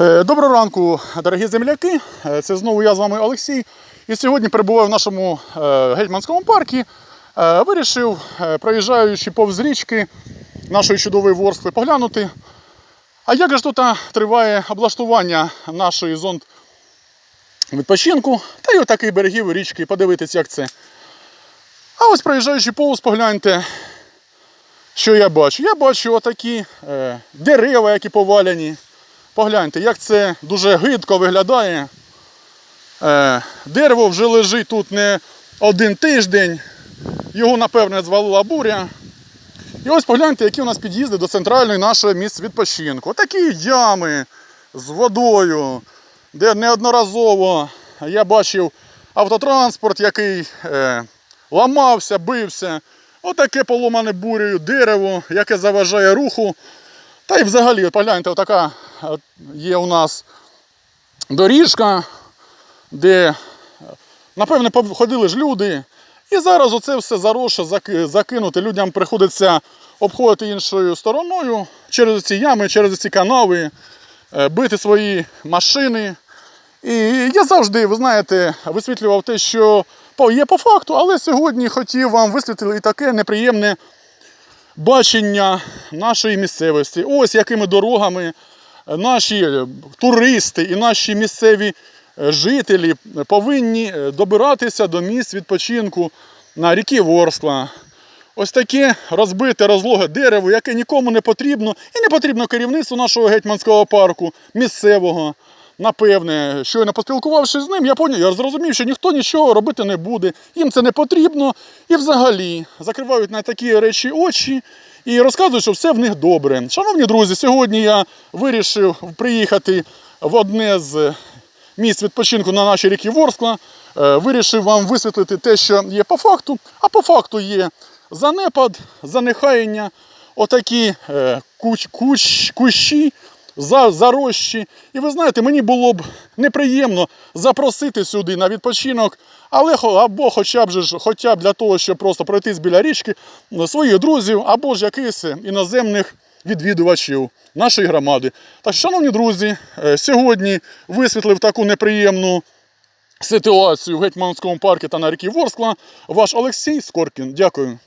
Е, Доброго ранку, дорогі земляки. Е, Це знову я з вами Олексій. І сьогодні перебуваю в нашому е, гетьманському парку. Вирішив, проїжджаючи повз річки нашої чудової ворскли, поглянути. А як же тут триває облаштування нашої зон відпочинку та й отаких берегів річки, подивитися, як це. А ось проїжджаючи повз, погляньте, що я бачу. Я бачу отакі дерева, які поваляні. Погляньте, як це дуже гидко виглядає. Е, дерево вже лежить тут не один тиждень. Його, напевне, звалила буря. І ось погляньте, які у нас під'їзди до центральної нашої місць відпочинку. Такі ями з водою, де неодноразово я бачив автотранспорт, який е, ламався, бився. Отаке поломане бурею дерево, яке заважає руху. Та й взагалі, от погляньте, отака от є у нас доріжка, де, напевне, ходили ж люди. І зараз оце все заросше заки- закинути. Людям приходиться обходити іншою стороною через ці ями, через ці канави, е, бити свої машини. І я завжди, ви знаєте, висвітлював те, що є по факту, але сьогодні хотів вам висвітлити і таке неприємне бачення нашої місцевості. Ось якими дорогами наші е, туристи і наші місцеві е, жителі повинні е, добиратися до місць відпочинку на ріки Ворскла. Ось таке розбите розлоге дерево, яке нікому не потрібно, і не потрібно керівництву нашого гетьманського парку, місцевого. Напевне, щойно поспілкувавшись з ним, я поняв, я зрозумів, що ніхто нічого робити не буде, їм це не потрібно. І взагалі закривають на такі речі очі і розказують, що все в них добре. Шановні друзі, сьогодні я вирішив приїхати в одне з місць відпочинку на нашій ріки Ворскла. Е, Вирішив вам висвітлити те, що є по факту, а по факту є занепад, занехаяння, отакі е, куч, куч, кущі, за, зарощі. І ви знаєте, мені було б неприємно запросити сюди на відпочинок, але або хоча б, хоча б для того, щоб просто пройтись біля річки своїх друзів, або ж якихось іноземних відвідувачів нашої громади. Так шановні друзі, е, сьогодні висвітлив таку неприємну ситуацію в Гетьманському парку та на ріки Ворскла. Ваш Олексій Скоркін. Дякую.